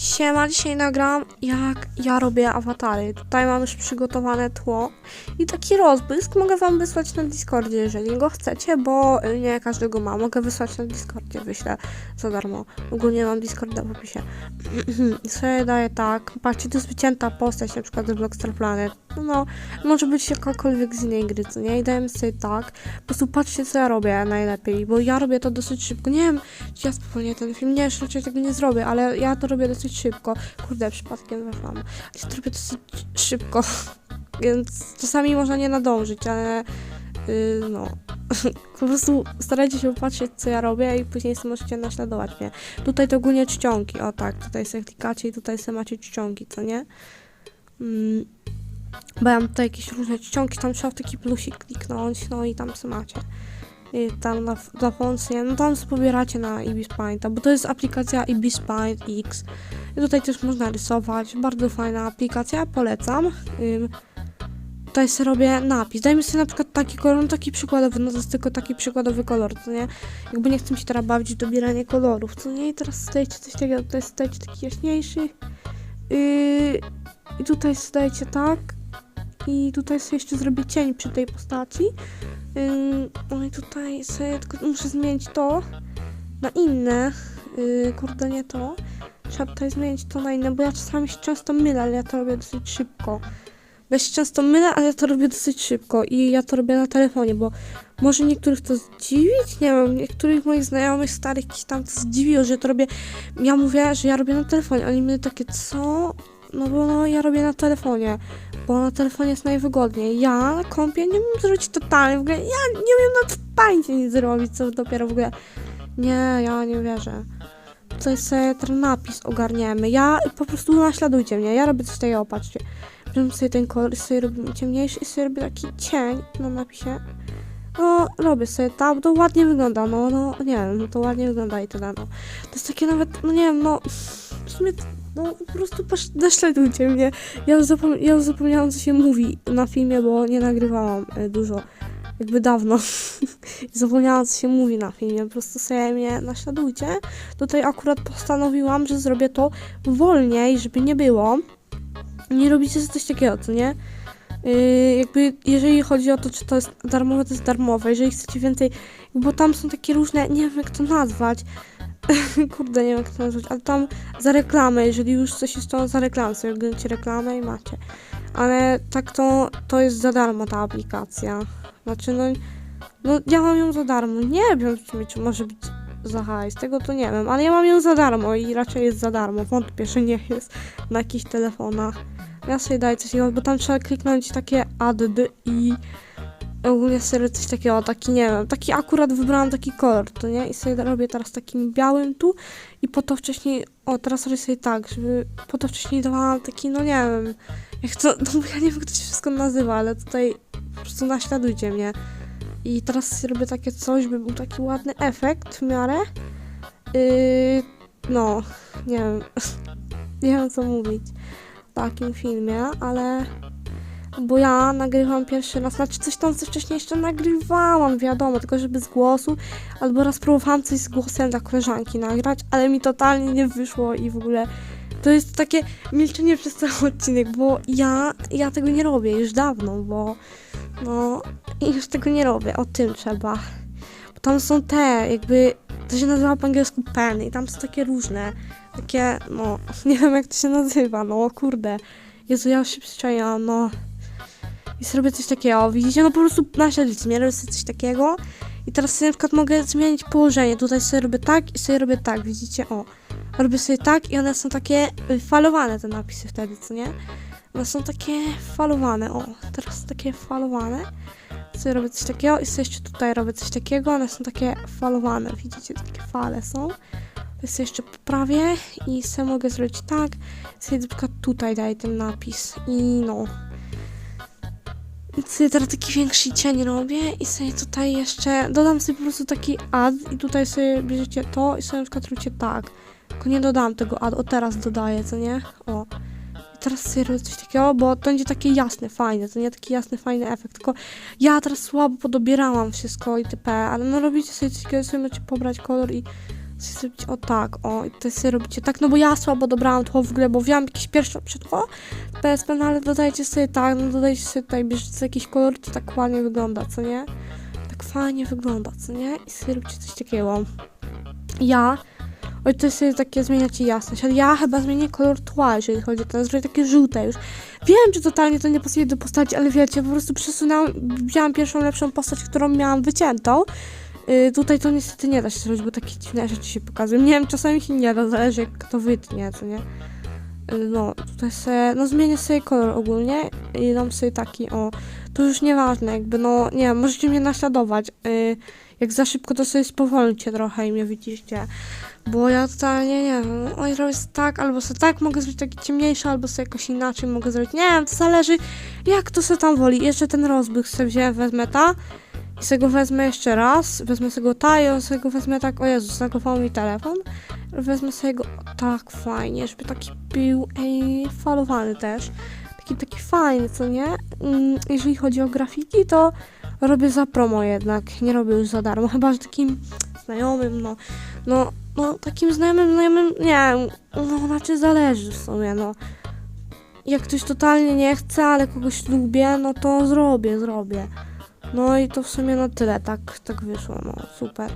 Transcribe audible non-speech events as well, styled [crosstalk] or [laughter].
Siema, dzisiaj nagram jak ja robię awatary. Tutaj mam już przygotowane tło i taki rozbłysk mogę wam wysłać na Discordzie, jeżeli go chcecie, bo y, nie każdego ma. Mogę wysłać na Discordzie, wyślę za darmo. Ogólnie mam Discorda w opisie. [clears throat] sobie daję tak, patrzcie, to jest wycięta postać, na przykład z Blockstar Planet. No, może być jakakolwiek z innej gry, co nie? I dajemy sobie tak. Po prostu patrzcie, co ja robię najlepiej, bo ja robię to dosyć szybko. Nie wiem, czy ja spowolnię ten film, nie, raczej tego nie zrobię, ale ja to robię dosyć szybko. Kurde, przypadkiem weszłam. Ja to robię dosyć szybko, [laughs] więc czasami można nie nadążyć, ale yy, no. [laughs] po prostu starajcie się patrzeć, co ja robię i później sobie możecie naśladować mnie. Tutaj to ogólnie czcionki, o tak, tutaj sobie klikacie i tutaj sobie macie czcionki, co nie? Mm. Bo ja mam tutaj jakieś różne czcionki, tam trzeba w taki plusik kliknąć, no i tam sobie macie. I tam na, na Foncie, no tam pobieracie na Ibis Painta, bo to jest aplikacja Ibis Paint X. I tutaj też można rysować, bardzo fajna aplikacja, polecam. Ym, tutaj sobie robię napis, dajmy sobie na przykład taki kolor, no taki przykładowy, no to jest tylko taki przykładowy kolor, co nie? Jakby nie chcę się teraz bawić w dobieranie kolorów, co nie? I teraz dajcie coś takiego, tutaj dajcie taki jaśniejszy. Yy, I tutaj dajcie tak. I tutaj sobie jeszcze zrobię cień przy tej postaci. Ym, no i tutaj sobie tylko muszę zmienić to na inne. Yy, kurde, nie to. Trzeba tutaj zmienić to na inne, bo ja czasami się często mylę, ale ja to robię dosyć szybko. Ja się często mylę, ale ja to robię dosyć szybko i ja to robię na telefonie, bo może niektórych to zdziwić, nie wiem, niektórych moich znajomych starych gdzieś tam to zdziwiło, że to robię, ja mówię, że ja robię na telefonie, oni mnie takie, co? No bo no, ja robię na telefonie, bo na telefonie jest najwygodniej. Ja na kompie nie wiem zrobić totalnie, w ogóle ja nie wiem na pańcie nic zrobić, co dopiero w ogóle, nie, ja nie wierzę. Tutaj sobie ten napis ogarniemy, ja po prostu naśladujcie mnie, ja robię coś takiego, patrzcie. Bierzemy sobie ten kolor i sobie robimy ciemniejszy i sobie robię taki cień na napisie. No, robię sobie tak, to ładnie wygląda, no, no, nie wiem, no to ładnie wygląda i tyle, no. To jest takie nawet, no nie wiem, no, w sumie, no, po prostu naśladujcie mnie. Ja już, ja już zapomniałam, co się mówi na filmie, bo nie nagrywałam e, dużo, jakby dawno. [laughs] zapomniałam, co się mówi na filmie, po prostu sobie mnie naśladujcie. Tutaj akurat postanowiłam, że zrobię to wolniej, żeby nie było. Nie robicie coś takiego, co nie? Yy, jakby jeżeli chodzi o to, czy to jest darmowe, to jest darmowe. Jeżeli chcecie więcej, bo tam są takie różne, nie wiem jak to nazwać. [laughs] Kurde, nie wiem jak to nazwać, ale tam za reklamę, jeżeli już coś jest to za reklamę, sobie oglądacie reklamę i macie. Ale tak to, to jest za darmo ta aplikacja. Znaczy no, no ja mam ją za darmo. Nie wiem, czy, może być za hajs, tego to nie wiem, ale ja mam ją za darmo i raczej jest za darmo. Wątpię, że nie jest na jakichś telefonach. Ja sobie daję coś bo tam trzeba kliknąć takie add i ogólnie sobie coś takiego, taki nie wiem, taki akurat wybrałam taki kolor, to nie? I sobie robię teraz takim białym tu i po to wcześniej, o teraz robię sobie tak, żeby po to wcześniej dawałam taki, no nie wiem, jak to, [laughs] no ja nie wiem jak to się wszystko nazywa, ale tutaj po prostu naśladujcie mnie. I teraz robię takie coś, by był taki ładny efekt w miarę. Yy, no, nie wiem, [laughs] nie wiem co mówić w takim filmie, ale bo ja nagrywam pierwszy raz, znaczy coś tam wcześniej jeszcze nagrywałam, wiadomo, tylko żeby z głosu, albo raz próbowałam coś z głosem dla koleżanki nagrać, ale mi totalnie nie wyszło i w ogóle to jest takie milczenie przez cały [laughs] odcinek, bo ja, ja tego nie robię już dawno, bo no już tego nie robię, o tym trzeba. Bo tam są te, jakby, to się nazywa po angielsku pen i tam są takie różne, takie, no, [laughs] nie wiem jak to się nazywa, no kurde. Jezu, ja już się przyczaiłam, no. I zrobię coś takiego, widzicie, no po prostu naśledzić mnie, robię sobie coś takiego. I teraz sobie na przykład mogę zmienić położenie, tutaj sobie robię tak i sobie robię tak, widzicie, o. Robię sobie tak i one są takie y, falowane, te napisy wtedy, co nie? One są takie falowane, o, teraz takie falowane. Sobie robię coś takiego i sobie jeszcze tutaj robię coś takiego, one są takie falowane, widzicie, takie fale są. To sobie jeszcze poprawię i sobie mogę zrobić tak, sobie na przykład tutaj daję ten napis i no. Teraz taki większy cień robię i sobie tutaj jeszcze dodam sobie po prostu taki ad i tutaj sobie bierzecie to i sobie na przykład robicie tak. Tylko nie dodam tego ad, o teraz dodaję, co nie? O. I teraz sobie robię coś takiego, bo to będzie takie jasne, fajne, to nie taki jasny, fajny efekt, tylko ja teraz słabo podobierałam wszystko i tp, ale no robicie sobie coś takiego, sobie możecie pobrać kolor i Coś zrobić o tak, o, i to sobie robicie tak, no bo ja słabo dobrałam tło w ogóle, bo wziąłam jakieś pierwsze przetło PSP, no ale dodajcie sobie tak, no dodajcie sobie tutaj, bierzecie sobie jakiś kolor, to tak ładnie wygląda, co nie? Tak fajnie wygląda, co nie? I sobie róbcie coś takiego. Ja, oj, to sobie takie zmieniacie jasność, ale ja chyba zmienię kolor tła, jeżeli chodzi o to, zrobię takie żółte już. Wiem, że totalnie to nie pasuje do postaci, ale wiecie, po prostu przesunęłam, wzięłam pierwszą lepszą postać, którą miałam wyciętą, Y, tutaj to niestety nie da się zrobić, bo takie dziwne rzeczy się pokazują. Nie wiem, czasami się nie da, zależy jak kto wytnie, co nie? Y, no, tutaj sobie, no zmienię sobie kolor ogólnie i dam sobie taki, o, to już nieważne, jakby, no, nie wiem, możecie mnie naśladować. Y, jak za szybko, to sobie spowolnicie trochę i mnie widzicie. Bo ja totalnie nie wiem, oj, robię tak, albo sobie tak mogę zrobić taki ciemniejszy, albo sobie jakoś inaczej mogę zrobić. Nie wiem, to zależy, jak to sobie tam woli. Jeszcze ten rozbych sobie wziąłem, wezmę ta. I sobie go wezmę jeszcze raz, wezmę sobie go ta i on sobie go wezmę tak, o Jezus, zagował mi telefon. Wezmę sobie go tak fajnie, żeby taki był ej, falowany też. Taki, taki fajny, co nie? Mm, Jeżeli chodzi o grafiki, to robię za promo jednak, nie robię już za darmo, chyba, że takim znajomym, no, no, no, takim znajomym, znajomym, nie no, znaczy zależy w sumie, no. Jak ktoś totalnie nie chce, ale kogoś lubię, no to zrobię, zrobię. No i to w sumie na tyle, tak, tak wyszło, no super.